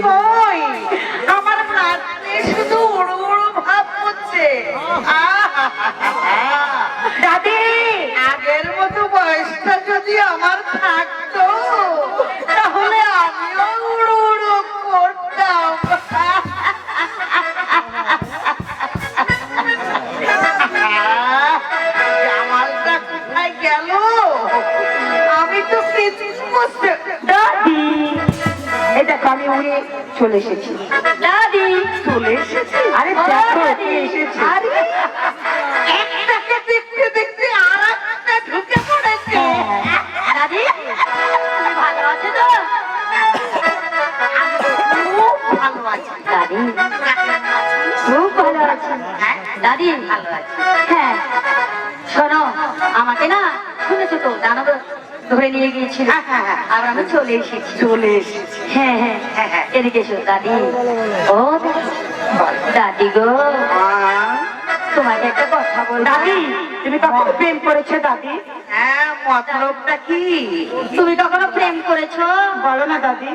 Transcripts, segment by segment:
Bye. আমি উড়ে চলে এসেছি। দাদি। চলে এসেছি। আরে দেখো এসেছে? আরে একটাকে দেখতে দেখতে আর একটা ঢুকে পড়েছে। দাদি তুমি ভালো আছো তো? ভালো আছি। দাদি খুব ভালো আছি। হ্যাঁ দাদি ভালো আছি। হ্যাঁ। শোনো আমাকে না শুনেছো তো দানব ধরে নিয়ে গিয়েছিল। আর আমি চলে এসেছি। চলে এসেছি। হ্যাঁ হ্যাঁ হ্যাঁ, হ্যাঁ। এদিকে এসো দাদি। ও দাদি। গো। তোমাকে একটা কথা বল দাদি, তুমি কখনো প্রেম করেছ দাদি? হ্যাঁ মতলবটা কি? তুমি কখনো প্রেম করেছ? বলো না দাদি।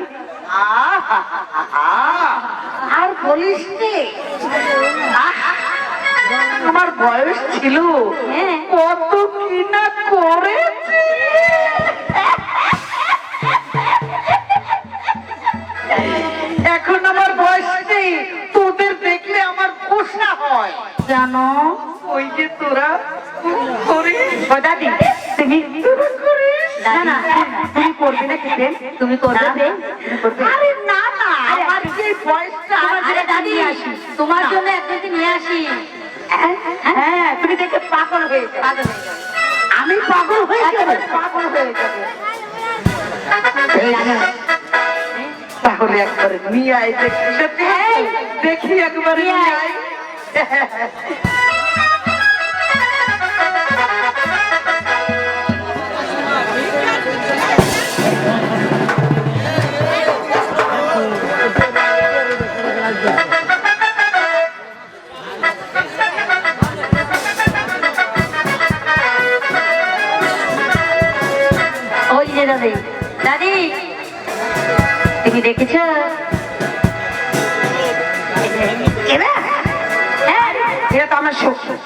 আর বলিস আমার বয়স ছিল। হ্যাঁ। কত কি না এখন আমার বয়স নেই তোদের দেখলে আমার পোষা হয়। জানো? ওই যে তোরা তুমি না না তুই করবি না কি তুমি করবে প্রেম? তুমি করবে আরে না না আমার যে বয়সটা আরে দাদি তোমার জন্য নিয়ে আসি। হ্যাঁ তুমি দেখে পাগল হয়ে পাগল আমি পাগল হয়ে যাবে। পাগল হয়ে যাবে। তাহলে একবার নিয়ে আয় দেখি। দেখি একবার নিয়ে আয়। হ্যাঁ এটা তো আমার সখী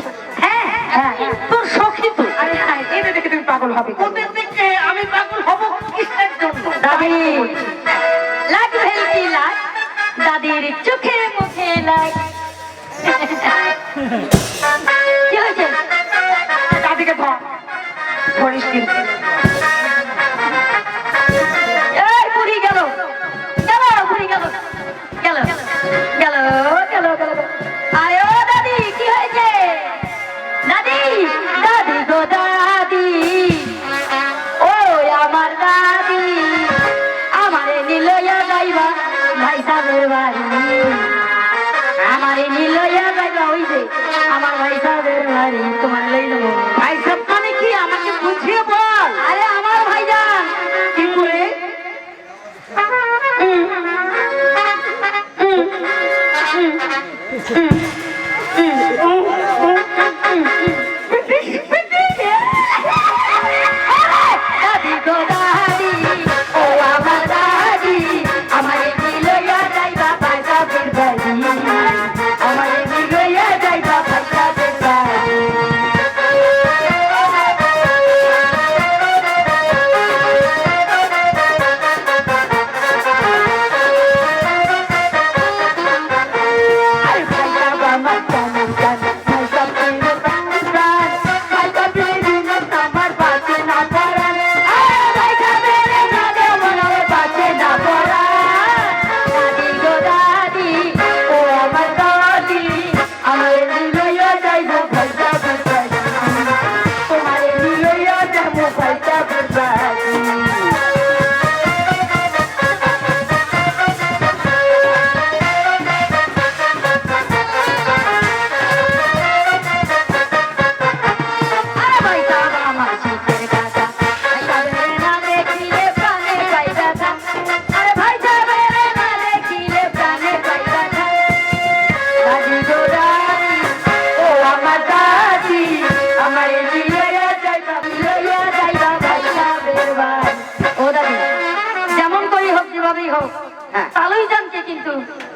হ্যাঁ হ্যাঁ তোর সখী তো আরে হ্যাঁ এটা দেখে তুমি পাগল হবে ওদের দেখে আমি পাগল হব কিসের জন্য? দাদি। লাগ ভেলকি লাগ দাদির চোখে মুখে লাগ কি হয়েছে? দাদিকে ধর। ধরিস কিন্তু।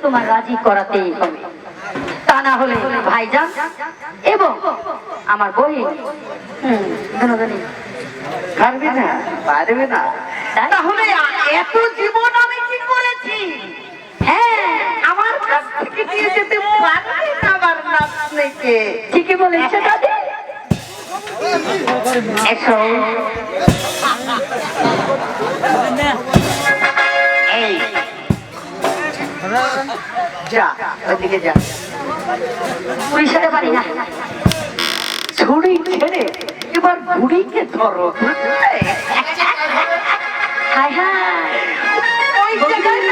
তোমার রাজি করাতেই হবে তা না হলে ভাইজান এবং আমার দুজনই পারবে না পারবে না তাহলে এত জীবন আমি কি করেছি হ্যাঁ আমার কাছ থেকে দিয়ে যেতে পারবে না আমার নাতনিকে ঠিকই বলেছে দাদি এসো যা ওইদিকে যা। পুলিশে পারি না। ছুরি ছেড়ে এবার বুড়িকে ধরো। হায় জায়গায়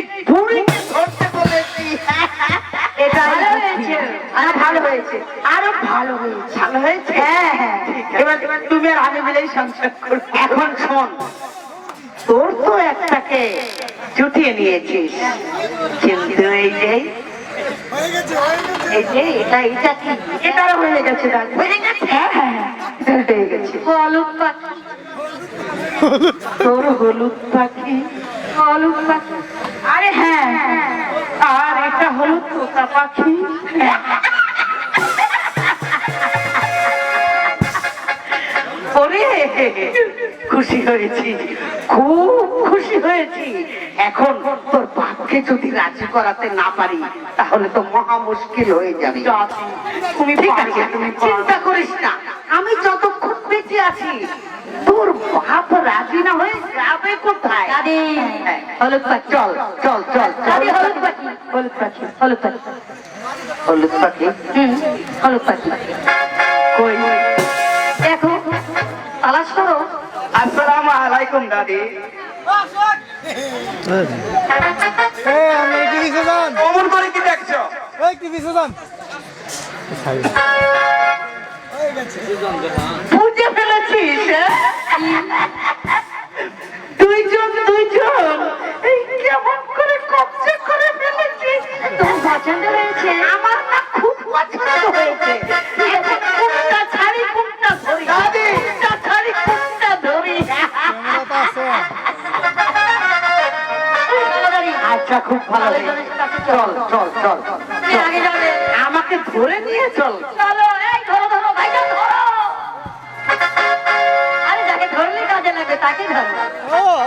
এই ধরতে বলেছি। এটা ভালো হয়েছে। আরও ভালো হয়েছে। আরও ভালো হয়েছে। ভালো হয়েছে? হ্যাঁ হ্যাঁ। এবার তুমি আর আমি মিলেই সংসার করব। এখন শোন। তোর তো একটাকে জুটিয়ে নিয়েছিস। কিন্তু এই যে এই যে এটা এটা কি? এটারও হয়ে গেছে হয়ে গেছে? হ্যাঁ হ্যাঁ হ্যাঁ। হয়ে গেছে। হলুদ পাখি। তোর হলুদ পাখি। হলুদ পাখি। আরে হ্যাঁ। আর এটা হলো তোতা পাখি। ওরে খুশি হয়েছি খুব খুশি হয়েছি। এখন তোর বাপকে যদি রাজি করাতে না পারি তাহলে তো মহা মুশকিল হয়ে যাবে। তুমি ঠিক আছে তুমি চিন্তা করিস না। আমি যতক্ষণ বেঁচে আছি তোর বাপ রাজি না হয়ে যাবে কোথায়? দাদি হলুদ পাখি। চল চল চল দাদি চল হলুদ পাখি। হলুদ পাখি হলুদ পাখি। হলুদ পাখি? হুম হলুদ পাখি। কই? দেখো তালাশ করো। আসসালামু আলাইকুম দাদি। অমন করে কি দেখছ? পিছিয়ে যান? বুঝে ফেলেছিস হ্যাঁ? দুইজন দুইজন কেমন করে কবজা করে ফেলেছিস? তোমার পছন্দ হয়েছে? আমার না খুব পছন্দ হয়েছে। এখন কোনটা ছাড়ি কোনটা ধরি। কোনটা ছাড়ি কোনটা ধরি। ক্যামেরা তো আছে। আচ্ছা খুব ভালো। চল চল চল। আমাকে ধরে নিয়ে চল। চলো। তাকে ধরো